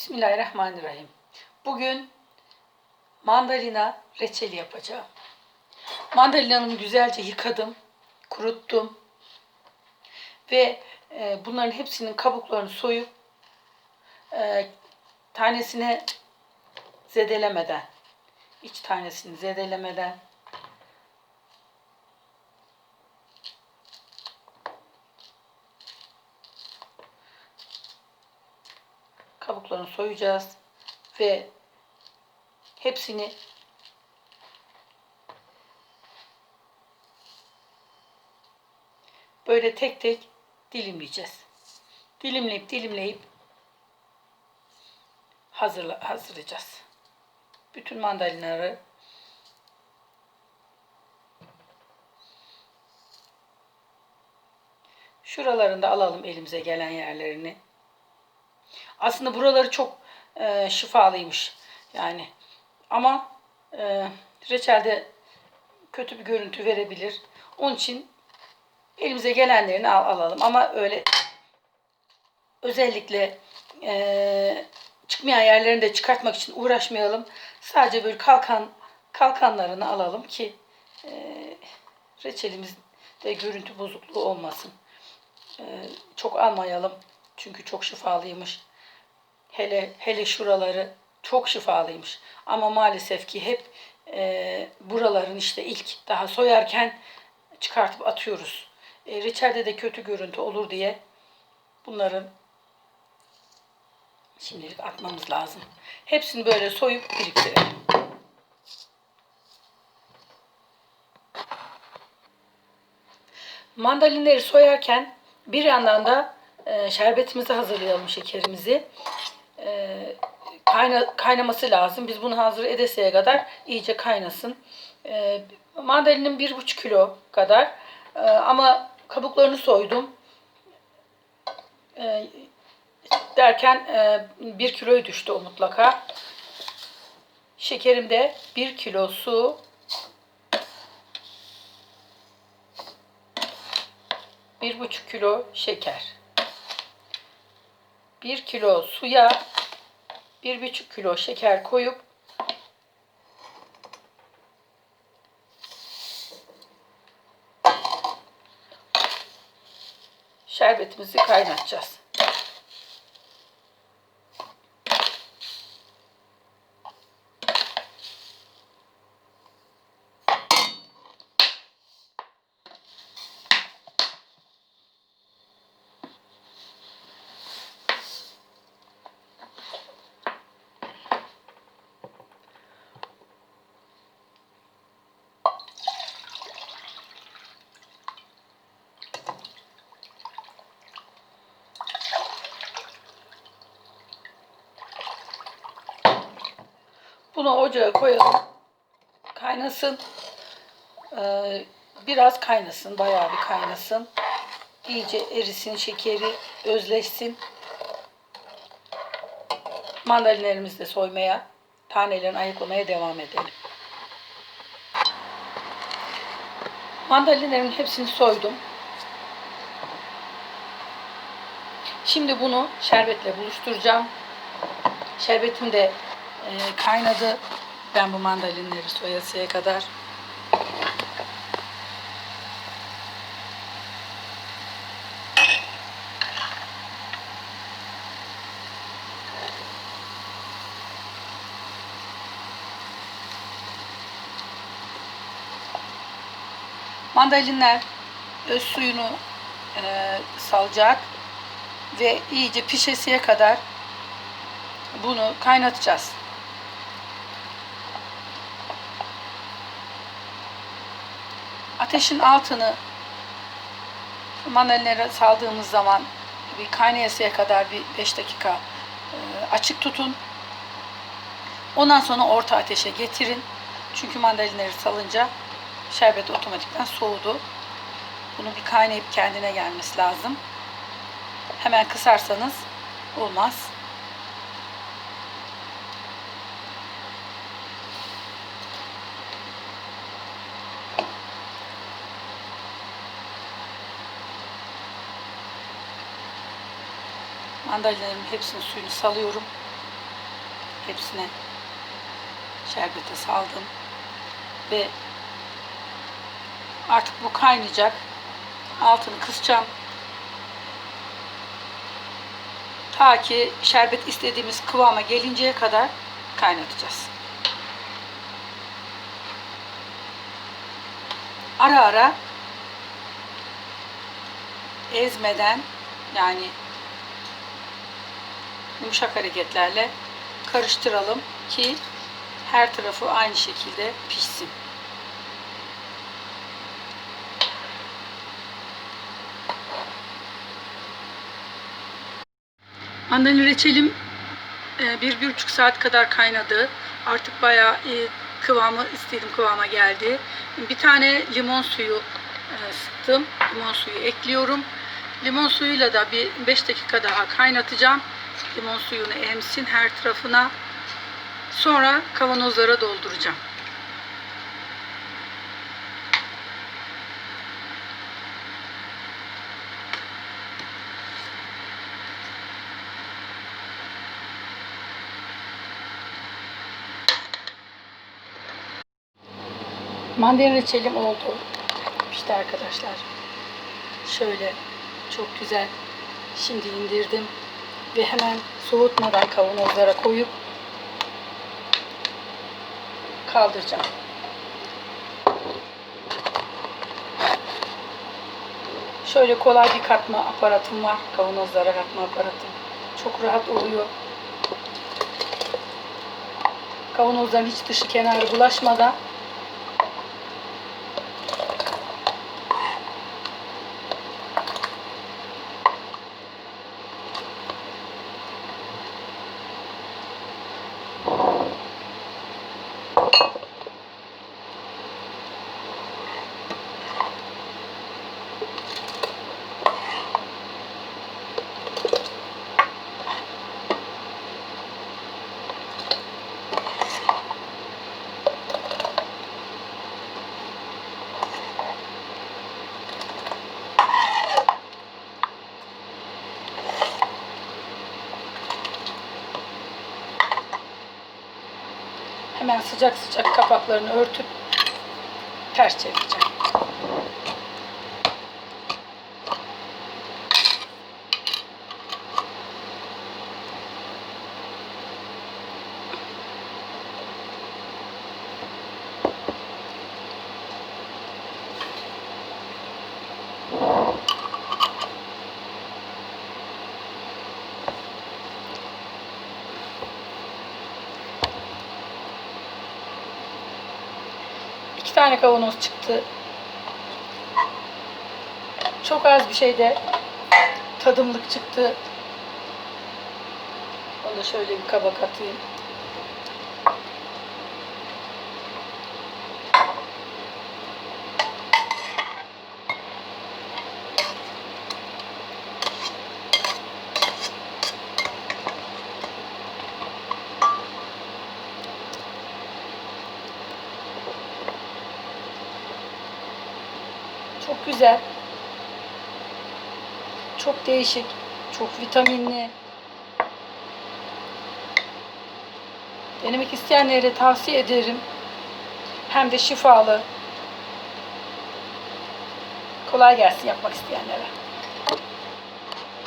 Bismillahirrahmanirrahim. Bugün mandalina reçeli yapacağım. Mandalinamı güzelce yıkadım, kuruttum ve e, bunların hepsinin kabuklarını soyup e, tanesine zedelemeden, iç tanesini zedelemeden kabuklarını soyacağız ve hepsini böyle tek tek dilimleyeceğiz. Dilimleyip dilimleyip hazırla, hazırlayacağız. Bütün mandalinaları şuralarında alalım elimize gelen yerlerini. Aslında buraları çok e, şifalıymış. Yani ama e, reçelde kötü bir görüntü verebilir. Onun için elimize gelenlerini al, alalım. Ama öyle özellikle e, çıkmayan yerlerini de çıkartmak için uğraşmayalım. Sadece böyle kalkan kalkanlarını alalım ki e, reçelimizde görüntü bozukluğu olmasın. E, çok almayalım. Çünkü çok şifalıymış. Hele hele şuraları çok şifalıymış. Ama maalesef ki hep e, buraların işte ilk daha soyarken çıkartıp atıyoruz. E, reçelde de kötü görüntü olur diye bunların şimdilik atmamız lazım. Hepsini böyle soyup biriktirelim. Mandalinleri soyarken bir yandan da e, şerbetimizi hazırlayalım şekerimizi. E, kayna, kaynaması lazım. Biz bunu hazır edeseye kadar iyice kaynasın. E, mandalinin bir buçuk kilo kadar e, ama kabuklarını soydum. E, derken e, bir kiloyu düştü o mutlaka. Şekerimde bir kilo su, bir buçuk kilo şeker. Bir kilo suya bir buçuk kilo şeker koyup şerbetimizi kaynatacağız. Bunu ocağa koyalım. Kaynasın. Ee, biraz kaynasın. Bayağı bir kaynasın. İyice erisin şekeri, özleşsin. Mandalinalarımızı da soymaya, tanelerini ayıklamaya devam edelim. Mandalinlerimin hepsini soydum. Şimdi bunu şerbetle buluşturacağım. Şerbetim de e, kaynadı. Ben bu mandalinleri soyasıya kadar. Mandalinler öz suyunu e, salacak ve iyice pişesiye kadar bunu kaynatacağız. Ateşin altını mandalinleri saldığımız zaman bir kaynayasıya kadar bir 5 dakika e, açık tutun. Ondan sonra orta ateşe getirin. Çünkü mandalinleri salınca şerbet otomatikten soğudu. Bunu bir kaynayıp kendine gelmesi lazım. Hemen kısarsanız olmaz. Mandalinlerin hepsinin suyunu salıyorum. hepsine şerbete saldım. Ve artık bu kaynayacak. Altını kısacağım. Ta ki şerbet istediğimiz kıvama gelinceye kadar kaynatacağız. Ara ara ezmeden yani yumuşak hareketlerle karıştıralım ki her tarafı aynı şekilde pişsin. Mandalina reçelim e, bir, bir buçuk saat kadar kaynadı. Artık bayağı e, kıvamı istediğim kıvama geldi. Bir tane limon suyu e, sıktım. Limon suyu ekliyorum. Limon suyuyla da bir 5 dakika daha kaynatacağım. Limon suyunu emsin her tarafına. Sonra kavanozlara dolduracağım. Mandalina reçelim oldu. İşte arkadaşlar. Şöyle çok güzel. Şimdi indirdim ve hemen soğutmadan kavanozlara koyup kaldıracağım. Şöyle kolay bir katma aparatım var. Kavanozlara katma aparatım. Çok rahat oluyor. Kavanozların hiç dışı kenarı bulaşmadan Hemen sıcak sıcak kapaklarını örtüp ters çevireceğim. Tane kavanoz çıktı. Çok az bir şeyde tadımlık çıktı. Onu da şöyle bir kaba katayım. Güzel. Çok değişik. Çok vitaminli. Denemek isteyenlere tavsiye ederim. Hem de şifalı. Kolay gelsin yapmak isteyenlere.